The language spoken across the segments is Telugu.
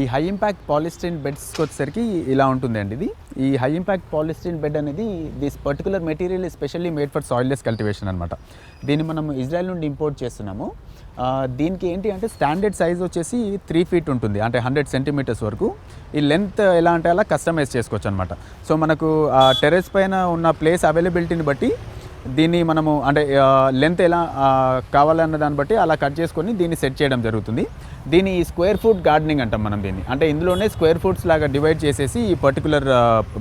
ఈ హై ఇంపాక్ట్ పాలిస్ట్రీన్ బెడ్స్కి వచ్చేసరికి ఇలా ఉంటుందండి ఇది. ఈ హై ఇంపాక్ట్ పాలిస్టిన్ బెడ్ అనేది this particular material specially made for soilless cultivation అనమాట దీన్ని మనం ఇజ్రాయెల్ నుండి ఇంపోర్ట్ చేస్తున్నాము. దీనికి ఏంటి అంటే స్టాండర్డ్ సైజ్ వచ్చేసి త్రీ ఫీట్ ఉంటుంది అంటే హండ్రెడ్ సెంటీమీటర్స్ వరకు. ఈ లెంత్ ఎలా అంటే అలా కస్టమైజ్ చేసుకోవచ్చు అనమాట సో మనకు టెరెస్ పైన ఉన్న ప్లేస్ అవైలబిలిటీని బట్టి దీన్ని మనము అంటే లెంత్ ఎలా కావాలన్న దాన్ని బట్టి అలా కట్ చేసుకొని దీన్ని సెట్ చేయడం జరుగుతుంది. దీన్ని స్క్వేర్ ఫుట్ గార్డెనింగ్ అంటాం మనం దీన్ని. అంటే ఇందులోనే స్క్వేర్ ఫుట్స్ లాగా డివైడ్ చేసేసి ఈ పర్టికులర్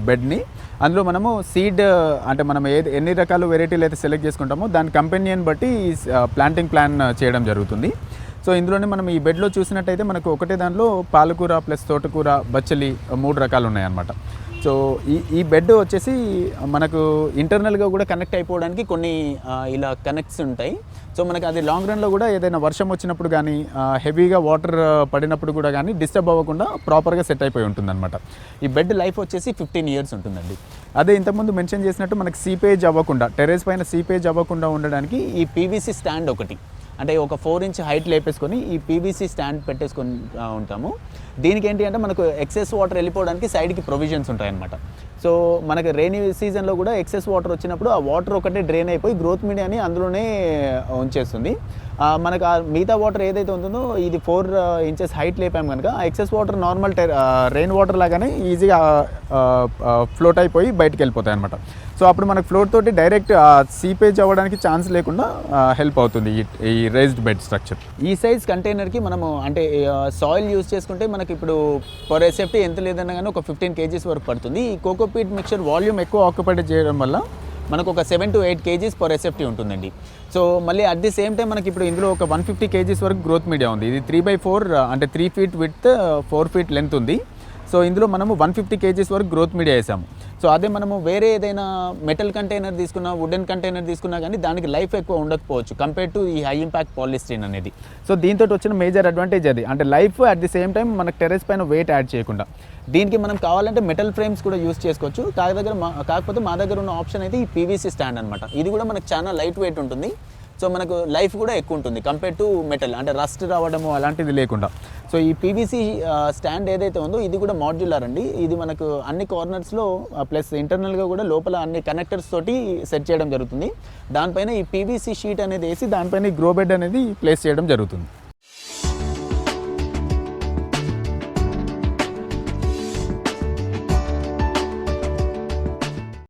బెడ్ని అందులో మనము సీడ్ అంటే మనం ఏది ఎన్ని రకాల వెరైటీలు అయితే సెలెక్ట్ చేసుకుంటామో దాని కంపెనీని బట్టి ప్లాంటింగ్ ప్లాన్ చేయడం జరుగుతుంది. సో ఇందులోనే మనం ఈ బెడ్లో చూసినట్టయితే మనకు ఒకటే దానిలో పాలకూర ప్లస్ తోటకూర బచ్చలి మూడు రకాలు ఉన్నాయన్నమాట. సో ఈ ఈ బెడ్ వచ్చేసి మనకు ఇంటర్నల్గా కూడా కనెక్ట్ అయిపోవడానికి కొన్ని ఇలా కనెక్ట్స్ ఉంటాయి. సో మనకి అది లాంగ్ రన్లో కూడా ఏదైనా వర్షం వచ్చినప్పుడు కానీ హెవీగా వాటర్ పడినప్పుడు కూడా కానీ డిస్టర్బ్ అవ్వకుండా ప్రాపర్గా సెట్ అయిపోయి ఉంటుందన్నమాట. ఈ బెడ్ లైఫ్ వచ్చేసి ఫిఫ్టీన్ ఇయర్స్ ఉంటుందండి. అదే ఇంతకుముందు మెన్షన్ చేసినట్టు మనకి సీపేజ్ అవ్వకుండా టెర్రస్ పైన సీపేజ్ అవ్వకుండా ఉండడానికి ఈ పీవీసీ స్టాండ్ ఒకటి. అంటే ఒక ఫోర్ ఇంచ్ హైట్ లేపేసుకొని ఈ పీవీసీ స్టాండ్ పెట్టేసుకొని ఉంటాము. దీనికి ఏంటి అంటే మనకు ఎక్సెస్ వాటర్ వెళ్ళిపోవడానికి సైడ్కి ప్రొవిజన్స్ ఉంటాయన్నమాట. సో మనకి రెయిన్ సీజన్లో కూడా ఎక్సెస్ వాటర్ వచ్చినప్పుడు ఆ వాటర్ ఒకటే డ్రైన్ అయిపోయి గ్రోత్ మీడియాని అందులోనే ఉంచేస్తుంది. మనకు ఆ మిగతా వాటర్ ఏదైతే ఉంటుందో ఇది ఫోర్ ఇంచెస్ హైట్ లేపాము కనుక ఆ excess water normal rain water లాగానే ఈజీగా ఫ్లోట్ అయిపోయి బయటకు వెళ్ళిపోతాయి అనమాట సో అప్పుడు మనకు ఫ్లోట్ తోటి డైరెక్ట్ సీపేజ్ అవ్వడానికి ఛాన్స్ లేకుండా హెల్ప్ అవుతుంది ఈ ఈ రైజ్డ్ బెడ్ స్ట్రక్చర్ ఈ సైజ్ కంటైనర్కి మనము అంటే సాయిల్ యూస్ చేసుకుంటే మనకి ఇప్పుడు పర్ సేఫ్టీ ఎంత లేదన్నా కానీ ఒక ఫిఫ్టీన్ కేజీస్ వరకు పడుతుంది. ఈ కోకో లిక్విడ్ మిక్చర్ వాల్యూమ్ ఎక్కువ ఆక్యుపైడ్ చేయడం వల్ల మనకు ఒక seven to eight kgs per SFT ఉంటుందండి. సో మళ్ళీ అట్ ది సేమ్ టైం మనకి ఇప్పుడు ఇందులో ఒక వన్ ఫిఫ్టీ కేజీస్ వరకు గ్రోత్ మీడియా ఉంది. ఇది త్రీ బై ఫోర్ అంటే three feet with four feet length ఉంది. సో ఇందులో మనము వన్ ఫిఫ్టీ కేజీస్ వరకు గ్రోత్ మీడియా వేసాము. సో అదే మనము వేరే ఏదైనా మెటల్ కంటైనర్ తీసుకున్నా వుడెన్ కంటైనర్ తీసుకున్నా కానీ దానికి లైఫ్ ఎక్కువ ఉండకపోవచ్చు కంపేర్ టు ఈ హై ఇంపాక్ట్ పాలిస్ట్రీన్ అనేది. సో దీంతో వచ్చిన మేజర్ అడ్వాంటేజ్ అది. అంటే life at the same time మనకు టెరెస్ పైన వెయిట్ యాడ్ చేయకుండా. దీనికి మనం కావాలంటే మెటల్ ఫ్రేమ్స్ కూడా యూస్ చేసుకోవచ్చు. కాక దగ్గర మా కాకపోతే మా దగ్గర ఉన్న ఆప్షన్ అయితే ఈ పీవీసీ స్టాండ్ అనమాట ఇది కూడా మనకు చాలా లైట్ వెయిట్ ఉంటుంది. సో మనకు లైఫ్ కూడా ఎక్కువ ఉంటుంది కంపేర్ టు మెటల్ అంటే రస్ట్ రావడము అలాంటిది లేకుండా. సో ఈ పీవీసీ స్టాండ్ ఏదైతే ఉందో ఇది కూడా మాడ్యులర్ అండి. ఇది మనకు అన్ని కార్నర్స్లో ప్లస్ ఇంటర్నల్గా కూడా లోపల అన్ని కనెక్టర్స్ తోటి సెట్ చేయడం జరుగుతుంది. దానిపైన ఈ పీవీసీ షీట్ అనేది వేసి దానిపైన ఈ గ్రో బెడ్ అనేది ప్లేస్ చేయడం జరుగుతుంది.